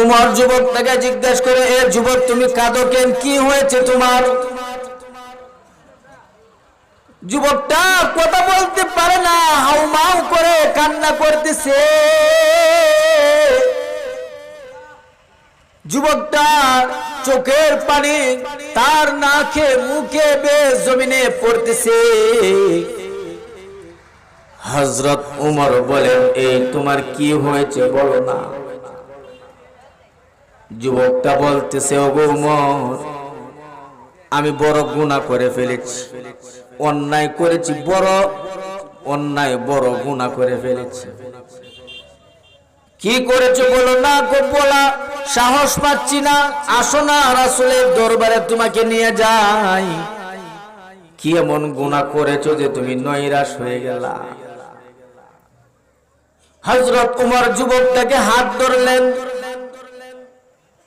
উমর করে, এ যুবক, তুমি কাঁদো কেন? কি হয়েছে তোমার? যুবকটা কথা বলতে পারে না, হাউমাউ করে কান্না করতেছে। যুবকটা চোখের পানি তার নাকে, মুখে, বেশ জমিনে পড়তেছে। হজরত উমর বলেন এই তোমার কি হয়েছে বলো না? যুবকটা বলতেছে আমি বড় গুণা করে ফেলেছি। অন্যায় করেছি বড়, অন্যায় বড় গুণা করে ফেলেছি। কি করেছ বলো না গো বলা? সাহস পাচ্ছি না। আসো না রাসুলের দরবারে, তোমাকে নিয়ে যাই। কি এমন গুণা করেছ যে তুমি নৈরাশ হয়ে গেলা? হজরত উমর যুবকটাকে হাত ধরলেন।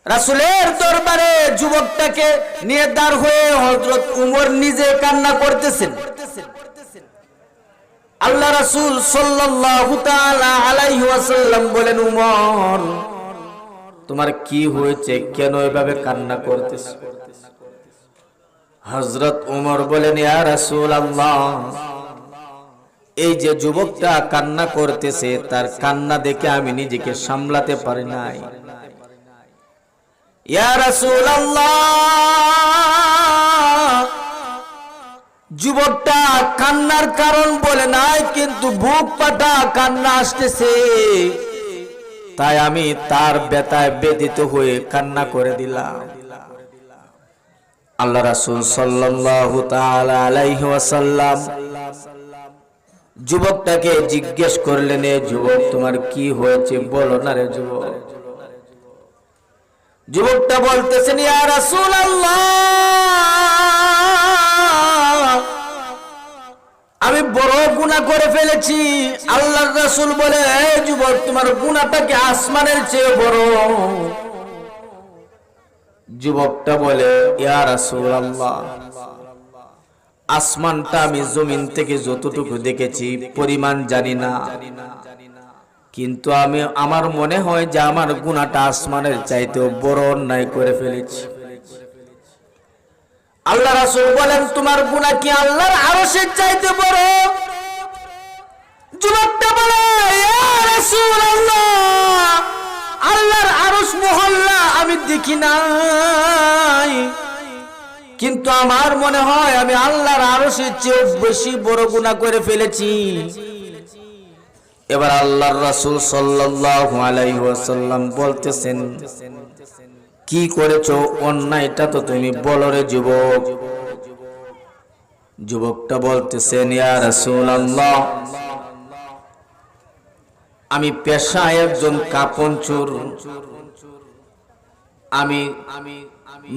রাসুলের দরবারে যুবকটাকে নিয়ে দাঁড় হয়ে হজরত উমর নিজে কান্না করতেছেন। আল্লাহ রাসুল ওয়াসাল্লাম বলেন, উমর, তোমার কি হয়েছে? কেন এভাবে কান্না করতেছ? হজরত উমর বলেন, ইয়া রাসূলুল্লাহ, এই যে যুবকটা কান্না করতেছে, তার কান্না দেখে আমি নিজেকে সামলাতে পারি নাই। যুবকটা কান্নার কারণ বলে নাই, কিন্তু বুক পাটা কান্না আসতেছে। তাই আমি তার বেতায় বেদিত হয়ে কান্না করে দিলাম। আল্লাহ রাসুল ওয়াসাল্লাম যুবকটাকে জিজ্ঞেস করলেন যুবক, তোমার কি হয়েছে? বলো না রে যুবক। যুবকটা বলতেছেন আমি বড় গুনাহ করে ফেলেছি। আল্লাহর রাসূল বলে যুবক, তোমার গুনাহটা কি আসমানের চেয়ে বড়? যুবকটা বলে, ইয়া রাসূলুল্লাহ, আসমানটা আমি জমিন থেকে যতটুকু দেখেছি, পরিমাণ জানি না। কিন্তু আমি, আমার মনে হয় যে আমার গুণাটা আসমানের চাইতেও বড় অন্যায় করে ফেলেছি। আল্লাহ রাসূল বলেন, তোমার গুনাহ কি আল্লাহর আরশের চাইতে বড়? আল্লাহর মহল্লা আমি কিন্তু আমার মনে হয় আমি আল্লাহর আরশের চেয়ে বেশি বড় গুনাহ করে ফেলেছি। এবার আল্লাহর রাসূল সাল্লাল্লাহু আলাইহি ওয়াসাল্লাম বলতেছেন, কি করেছ? অন্যায়টা তো তুমি বলো রে যুবক। যুবকটা বলতেছেন, ইয়া রাসূলুল্লাহ, আমি পেশায় একজন কাপন চোর আমি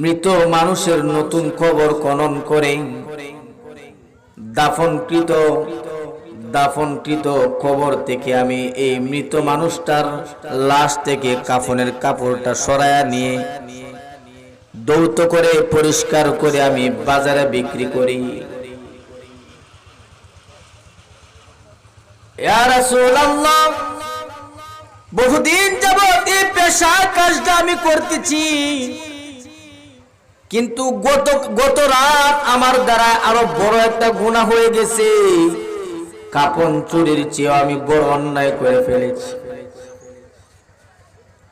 মৃত মানুষের নতুন খবর খনন করে দাফনকৃত দাফনকৃত কবর থেকে আমি এই মৃত মানুষটার লাশ থেকে কাফনের কাপড়টা সরায়া নিয়ে দৌত করে পরিষ্কার করে আমি বাজারে বিক্রি করি। বহুদিন যাবত এই পেশা কাজটা আমি করতেছি। কিন্তু গত গত রাত আমার দ্বারা আরও বড় একটা গুণা হয়ে গেছে। কাপন চুরির চেয়ে আমি বড় অন্যায় করে ফেলেছি।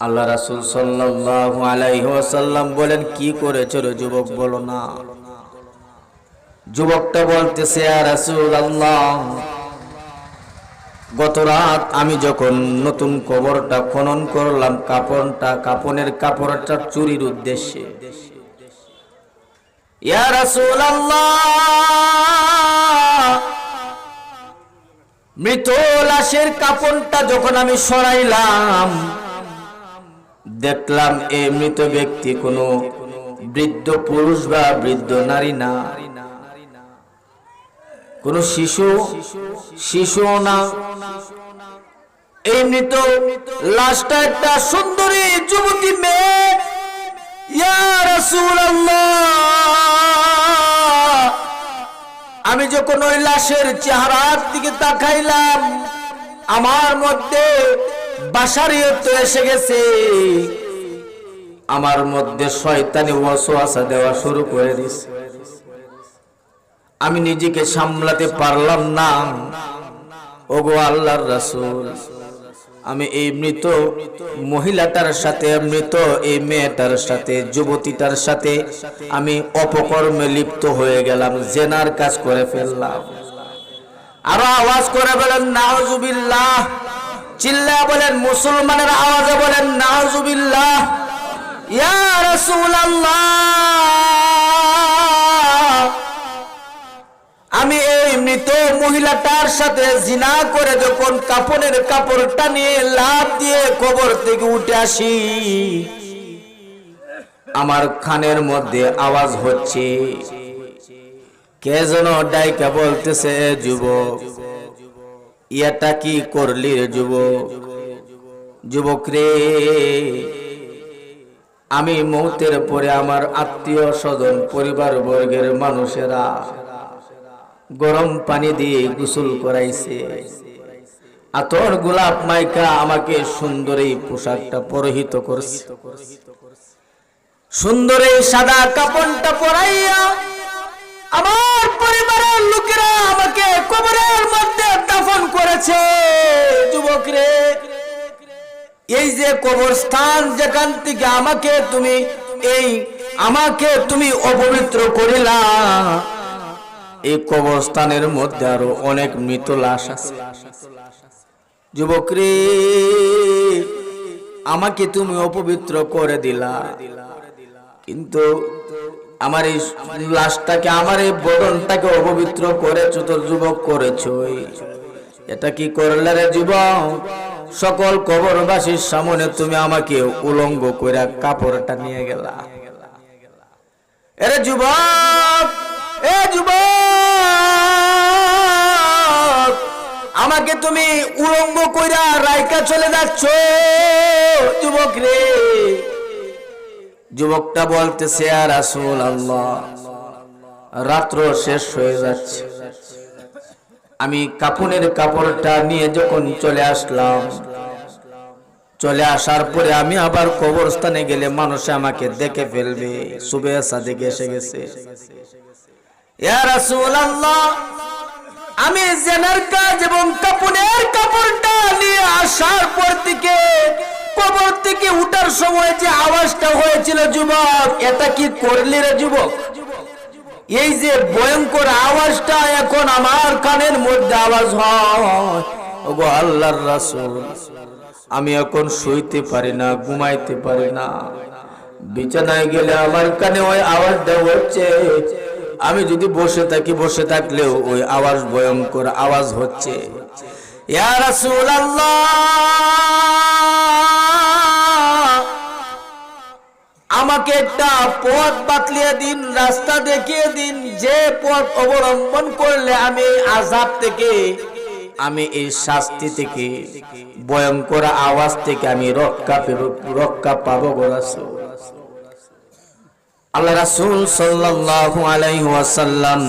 আল্লাহ রাসূল সাল্লাল্লাহু আলাইহি ওয়াসাল্লাম বলেন, কি করেছ রে যুবক? বলো না। যুবকটা বলতেছে, ইয়া রাসূলুল্লাহ গত রাত আমি যখন নতুন কবরটা খনন করলাম কাপড়টা কাপনের কাপড়টা চুরির উদ্দেশ্যে। ইয়া রাসূলুল্লাহ মৃত লাশের কাপড়টা যখন আমি সরাইলাম, দেখলাম এই মৃত ব্যক্তি কোনো বৃদ্ধ পুরুষ বা বৃদ্ধ নারী না। কোন শিশু শিশু না। এই মৃত লাশটা একটা সুন্দরী যুবতী মেয়ে। ইয়া রাসূলুল্লাহ! আমি যখন ওই লাশের চেহারার দিকে তাকাইলাম, আমার মধ্যে বাসারিয়ত এসে গেছে। আমার মধ্যে শয়তানি ওয়াসওয়াসা দেওয়া শুরু করে দিছে। আমি নিজেকে সামলাতে পারলাম না। ওগো আল্লাহর রাসূল। আমি এই মৃত মহিলাটার সাথে, মৃত এই মেয়েটার সাথে, যুবতীটার সাথে আমি অপকর্মে লিপ্ত হয়ে গেলাম, জেনার কাজ করে ফেললাম। আরও আওয়াজ করে বলেন, নাউজুবিল্লাহ। চিল্লা বলেন, মুসলমানের আওয়াজে বলেন, নাউজুবিল্লাহ। ইয়া রাসূলুল্লাহ। মহিলাটার সাথে জিনা করে যখন কাপড়ের কাপড়টা নিয়ে লাভ দিয়ে কবর থেকে উঠে আসি, আমার খানের মধ্যে আওয়াজ হচ্ছে। কে যেন ডাইকা বলতেছে "এ যুবক, ইয়াটা কি করলি রে যুবক? যুবক রে, আমি মৌতের পরে আমার আত্মীয় স্বজন পরিবার বর্গের মানুষেরা গরম পানি দিয়ে গোসল করাইছে। আতর গোলাপ মাইকা আমাকে সুন্দর এই পোশাকটা পরিহিত করছে। সুন্দর এই সাদা কাপড়টা পরাইয়া আমার পরিবারের লোকেরা আমাকে কবরের মধ্যে দাফন করেছে। যুবক রে, এই যে কবরস্থান যেখান থেকে আমাকে তুমি এই আমাকে তুমি অপবিত্র করিলা এই কবরস্থানের মধ্যে আরও অনেক মৃত লাশ আছে। যুবক রে আমাকে তুমি অপবিত্র করে দিলা। কিন্তু আমার এই লাশটাকে, আমার এই বদনটাকে অপবিত্র করেছ তো যুবক করেছ এটা কি করলে রে যুবক? সকল কবরবাসীর সামনে তুমি আমাকে উলঙ্গ করে কাপড়টা নিয়ে গেলা। এরে যুবক, এ যুবক! আমাকে তুমি উলঙ্গ কইরা রাইকা চলে যাচ্ছ, যুবক রে। যুবকটা বলতেছে আর আসল আল্লাহ রাত্র শেষ হয়ে যাচ্ছে। আমি কাপুনের কাপড়টা নিয়ে যখন চলে আসলাম, চলে আসার পরে আমি আবার কবরস্থানে গেলে মানুষ আমাকে দেখে ফেলবে সুবে সাদিক এসে গেছে। ইয়া রাসূলুল্লাহ আমি জেনার কাজ এবং কাপড়ের কাপড়টা নিয়ে আসার পর থেকে, কবর থেকে উঠার সময় যে আওয়াজটা হয়েছিল যুবক, এটা কি করলি রে যুবক? এই যে ভয়ঙ্কর আওয়াজটা এখন আমার কানের মধ্যে আওয়াজ হয়। আল্লাহর রাসূল, আমি এখন শুইতে পারি না, ঘুমাইতে পারি না। বিছানায় গেলে আমার কানে ওই আওয়াজটা হচ্ছে আমি যদি বসে থাকি, বসে থাকলেও ওই আওয়াজ ভয়ঙ্কর আওয়াজ হচ্ছে। আমাকে একটা পথ বাতলিয়ে দিন, রাস্তা দেখিয়ে দিন, যে পথ অবলম্বন করলে আমি আজাব থেকে, আমি এই শাস্তি থেকে, ভয়ঙ্কর আওয়াজ থেকে আমি রক্ষা রক্ষা পাবো গো রাসূল। আল্লাহ রাসূল সাল্লাল্লাহু আলাইহি ওয়াসাল্লাম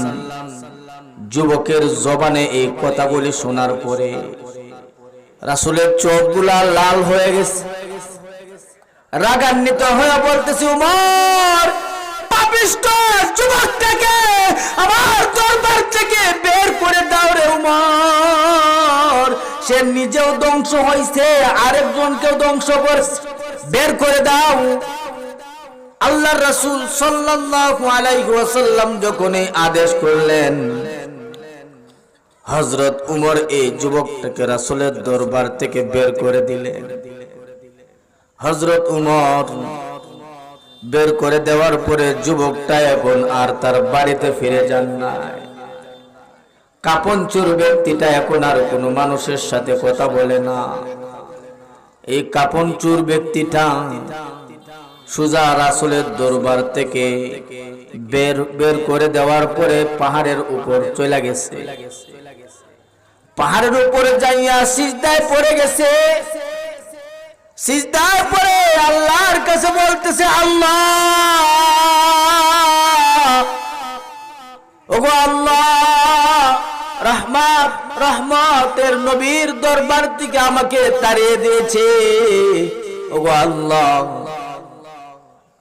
যুবকের জবানে এই কথাগুলি শোনার পরে রাসূলের চোখগুলা লাল হয়ে গেছে। রাগান্বিত হয়ে বলতেছে, উমর, পাপিষ্ট যুবকটাকে আমার দরবার থেকে বের করে দাও রে উমর। সে নিজেও ধ্বংস হয়েছে আরেকজনকেও ধ্বংস করছে বের করে দাও। আল্লাহ রাসূল সাল্লাল্লাহু আলাইহি ওয়াসাল্লাম যখন এই আদেশ করলেন, হযরত উমর এই যুবকটাকে রাসূলের দরবার থেকে বের করে দিলেন। হজরত উমর বের করে দেওয়ার পরে যুবকটা এখন আর তার বাড়িতে ফিরে যান নাই। কাপন চুর ব্যক্তিটা এখন আর কোনো মানুষের সাথে কথা বলে না। এই কাপন চুর ব্যক্তিটা সুজা রাসুলের দরবার থেকে বের বের করে দেওয়ার পরে পাহাড়ের উপর চলে গেছে। পাহাড়ের উপরে যাইয়া সিজদায় পড়ে গেছে। সিজদার পরে আল্লাহর কাছে বলতেছে, আল্লাহ! ওগো আল্লাহ, রাহমাত, রহমতের নবীর দরবার থেকে আমাকে তাড়িয়ে দিয়েছে। ওগো আল্লাহ!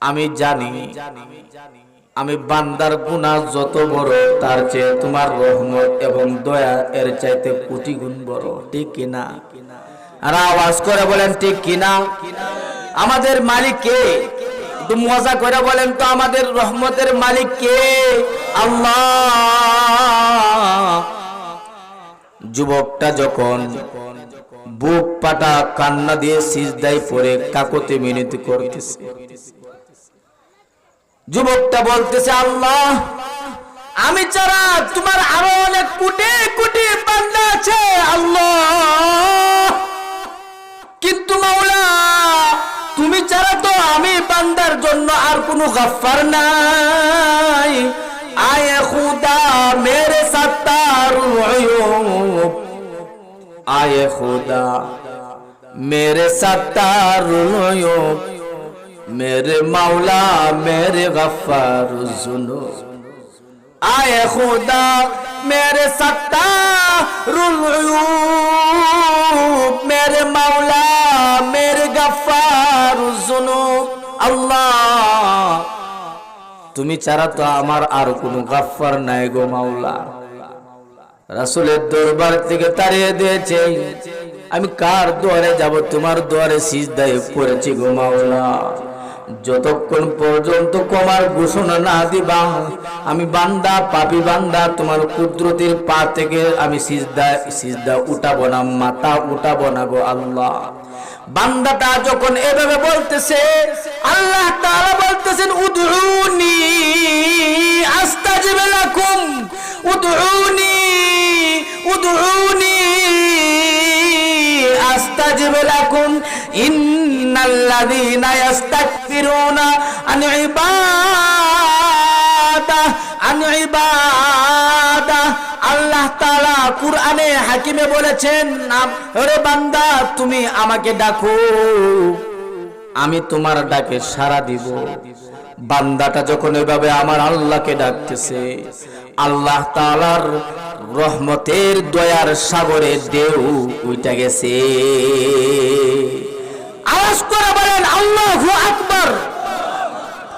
আমি জানি, আমি বান্দার গুণা যত বড়, তার চেয়ে তোমার রহমত এবং দয়া এর চাইতে কোটি গুণ বড়, ঠিক কিনা আর আওয়াজ করে বলেন, ঠিক কিনা আমাদের মালিক কে? মজা করে বলেন তো, আমাদের রহমতের মালিক কে? আল্লাহ। যুবকটা যখন বুক পাটা কান্না দিয়ে সিজদাই পরে কাকতে মিনতি করতেছে যুবকটা বলতেছে, আল্লাহ, আমি ছাড়া তোমার আরও অনেক কোটি কোটি বান্দা আছে, আল্লাহ। কিন্তু মাওলা, তুমি ছাড়া তো আমি বান্দার জন্য আর কোনো গাফার নাই। আয় খুদা মেরে সত্তার আয় খুদা মেরে সত্তার মেরে মাওলা মেরে غفار سنو آئے خدا میرے ستار العیوب میرے مولا میرے غفار سنو اللہ তুমি ছাড়া তো আমার আর কোনো গাফার নাই গো মাওলা রাসুলের দরবার থেকে তাড়িয়ে দিয়েছে। আমি কার দোয়ারে যাব? তোমার দোয়ারে সিজদায় পড়েছি গো মাওলা যতক্ষণ পর্যন্ত কমার ঘোষণা না দিবা, আমি বান্দা, পাপি বান্দা, তোমার কুদরতির পা থেকে আমি সিজদা সিজদা উঠাবো না, মাথা উঠাবো না গো আল্লাহ। বান্দাটা যখন এভাবে বলতেছে, আল্লাহ তাআলা বলতেছেন, উদউনি আস্তাজিব লাকুম, উদউনি উদউনি আস্তাজিব লাকুম ইন্নাল্লাযীনা ইস্তাকবিরুনা আন ইবাদা আন ইবাদা। আল্লাহ তাআলা কুরআনে হাকিমে বলেছেন ওরে বান্দা, তুমি আমাকে ডাকো। আমি তোমার ডাকে সাড়া দিব। বান্দাটা যখন এভাবে আমার আল্লাহকে ডাকতেছে, আল্লাহ তাআলার রহমতের দয়ার সাগরে ঢেউ উইটা গেছে। আওয়াজ করে বলেন, আল্লাহু আকবার।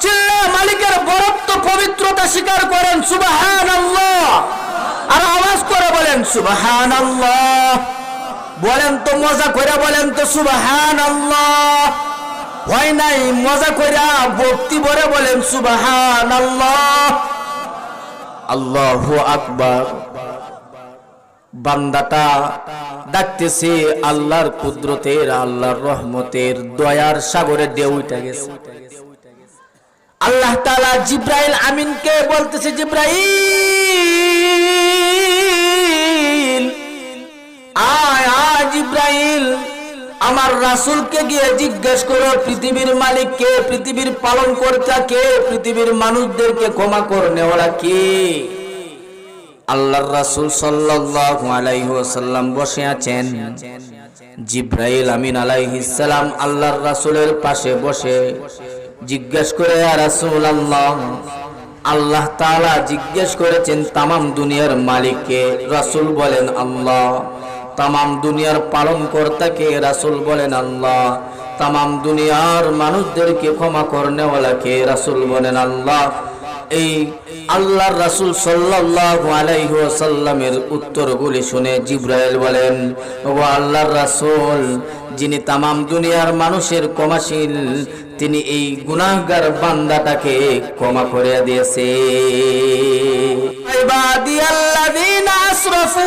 চিল্লা মালিকের বরত্ব পবিত্রতা স্বীকার করেন, সুবহানাল্লাহ। আর আওয়াজ করে বলেন, সুবহানাল্লাহ। বলেন তো, মজা করে বলেন তো, সুবহানাল্লাহ। হয় নাই? মজা কইরা ভক্তি ভরে বলেন, সুবহানাল্লাহ। আল্লাহ আকবার। বান্দাটা ডাকতেছে আল্লাহর কুদরতের, আল্লাহর রহমতের দয়ার সাগরে ঢেউটা গেছে। আল্লাহ তাআলা জিব্রাইল আমিনকে বলতেছে, জিব্রাইল, আয় আয় জিব্রাইল, আমার রাসূলকে গিয়ে জিজ্ঞেস করো, পৃথিবীর মালিক কে? পৃথিবীর পালন কর্তা কে? পৃথিবীর মানুষদেরকে ক্ষমা করে করনেওয়ালা কে? আল্লাহর রাসূল সাল্লাল্লাহু আলাইহি ওয়াসাল্লাম বসে আছেন। জিব্রাইল আমিন আলাইহিস সালাম আল্লাহর রাসূলের পাশে বসে জিজ্ঞেস করে, ইয়া রাসূলুল্লাহ, আল্লাহ তাআলা জিজ্ঞেস করেছেন তামাম দুনিয়ার মালিককে, রাসূল বলেন, আল্লাহ। তামাম দুনিয়ার পালন কর্তাকে রাসূল বলেন, আল্লাহ। তামাম দুনিয়ার মানুষদেরকে ক্ষমা করনেওয়ালাকে রাসূল বলেন, আল্লাহ। এই আল্লাহর রাসুল ওয়াসাল্লামের উত্তরগুলি শুনে জিব্রাইল বলেন, ও আল্লাহর রাসূল, যিনি তামাম দুনিয়ার মানুষের ক্ষমাশীল, তিনি এই গুনাহগার বান্দাটাকে ক্ষমা করে দিয়েছে। ইবাদিয়াল্লাযীনা আসরাফু